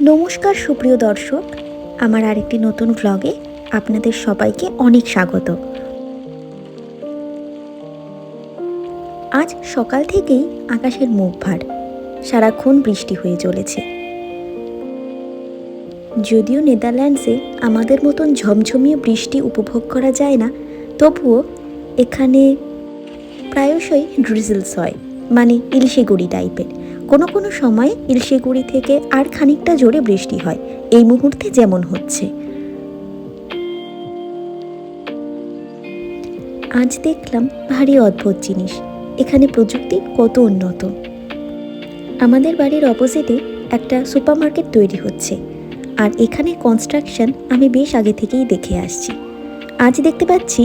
নমস্কার, সুপ্রিয় দর্শক। আমার আরেকটি নতুন ভ্লগে আপনাদের সবাইকে অনেক স্বাগত। আজ সকাল থেকেই আকাশের মুখ ভার, সারাক্ষণ বৃষ্টি হয়ে চলেছে। যদিও নেদারল্যান্ডসে আমাদের মতন ঝমঝমিয়ে বৃষ্টি উপভোগ করা যায় না, তবুও এখানে প্রায়শই ড্রিজলস হয়। মানে ইলশেগুড়ি টাইপের। কোনো কোনো সময় ইলশেগুড়ি থেকে আর খানিকটা জোরে বৃষ্টি হয়। এই মুহূর্তে যেমন হচ্ছে। আজ দেখলাম ভারী অদ্ভুত জিনিস। এখানে প্রযুক্তি কত উন্নত। আমাদের বাড়ির অপোজিটে একটা সুপারমার্কেট তৈরি হচ্ছে। আর এখানে কনস্ট্রাকশন আমি বেশ আগে থেকেই দেখে আসছি। আজ দেখতে পাচ্ছি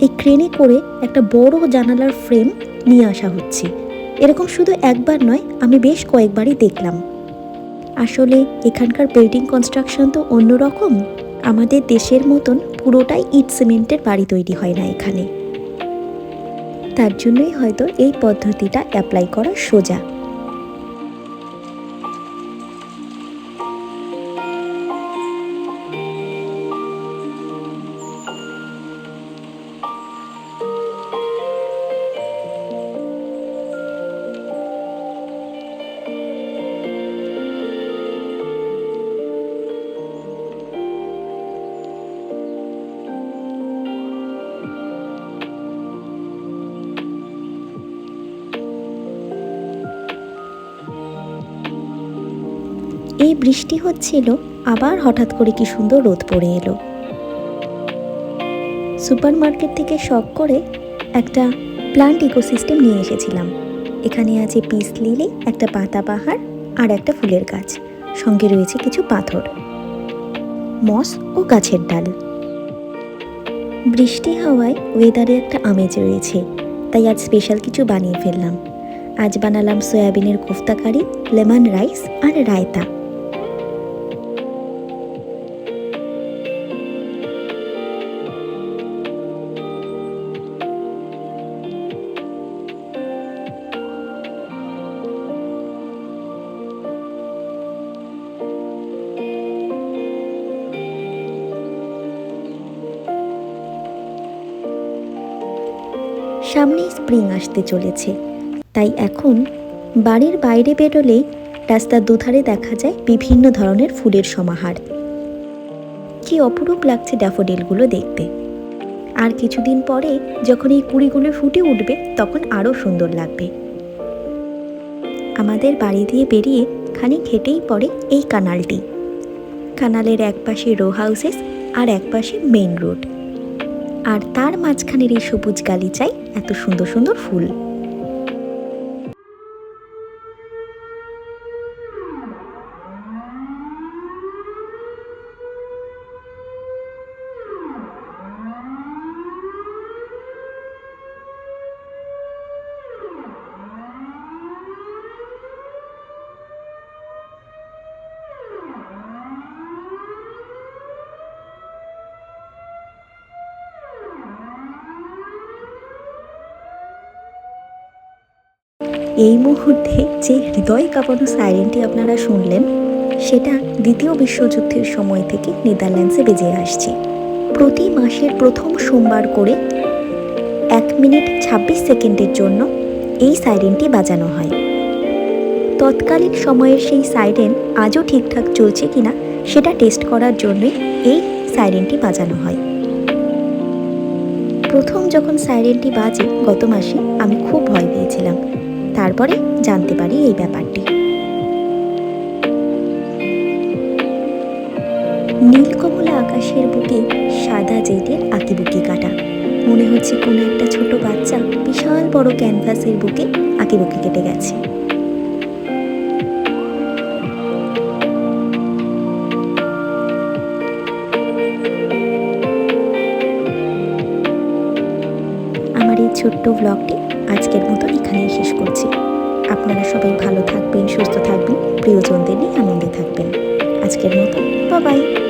এই ক্রেনে করে একটা বড় জানালার ফ্রেম নিয়ে আসা হচ্ছে। এরকম শুধু একবার নয়, আমি বেশ কয়েকবারই দেখলাম। আসলে এখানকার বিল্ডিং কনস্ট্রাকশন তো অন্যরকম। আমাদের দেশের মতন পুরোটাই ইট সিমেন্টের বাড়ি তৈরি হয় না এখানে। তার জন্যই হয়তো এই পদ্ধতিটা অ্যাপ্লাই করা সোজা। এই বৃষ্টি হচ্ছিল, আবার হঠাৎ করে কি সুন্দর রোদ পড়ে এলো। সুপার মার্কেট থেকে শখ করে একটা প্লান্ট ইকোসিস্টেম নিয়ে এসেছিলাম। এখানে আছে পিস লিলি, একটা পাতা পাহাড় আর একটা ফুলের গাছ। সঙ্গে রয়েছে কিছু পাথর, মস ও গাছের ডাল। বৃষ্টি হওয়ায় ওয়েদারে একটা আমেজ রয়েছে, তাই আজ স্পেশাল কিছু বানিয়ে ফেললাম। আজ বানালাম সয়াবিনের কোফতা কারি লেমন রাইস আর রায়তা। সামনেই স্প্রিং আসতে চলেছে। তাই এখন বাড়ির বাইরে বেরোলেই রাস্তার দুধারে দেখা যায় বিভিন্ন ধরনের ফুলের সমাহার। কি অপরূপ লাগছে ড্যাফোডিলগুলো দেখতে। আর কিছুদিন পরে যখন এই কুড়িগুলো ফুটে উঠবে, তখন আরও সুন্দর লাগবে। আমাদের বাড়ি দিয়ে বেরিয়ে খানিক হেঁটেই পড়ে এই কানালটি। কানালের এক পাশে রো হাউসেস আর এক পাশে মেইন রোড। আর তার মাঝখানের এই সবুজ গালিচায় এত সুন্দর সুন্দর ফুল। এই মুহূর্তে যে হৃদয় কাঁপানো সাইরেনটি আপনারা শুনলেন, সেটা দ্বিতীয় বিশ্বযুদ্ধের সময় থেকে নেদারল্যান্ডসে বেজে আসছে। প্রতি মাসের প্রথম সোমবার করে এক মিনিট ছাব্বিশ সেকেন্ডের জন্য এই সাইরেনটি বাজানো হয়। তৎকালীন সময়ের সেই সাইরেন আজও ঠিকঠাক চলছে কিনা, সেটা টেস্ট করার জন্যই এই সাইরেনটি বাজানো হয়। প্রথম যখন সাইরেনটি বাজে গত মাসে, আমি খুব ভয় পেয়েছিলাম। তারপরে জানতে পারি এই ব্যাপারটি। নীলকমলা আকাশের বুকে সাদা জেটের আঁকিবুকি কাটা। মনে হচ্ছে কোনো একটা ছোট বাচ্চা বিশাল বড় ক্যানভাসের বুকে আঁকিবুকি কেটে গেছে। আমার এই ছোট্ট ব্লগটি আজকের মতন এখানেই শেষ করছি। আপনারা সবাই ভালো থাকবেন, সুস্থ থাকবেন, প্রিয়জনদের নিয়ে আনন্দে থাকবেন। আজকের মতো বাবাই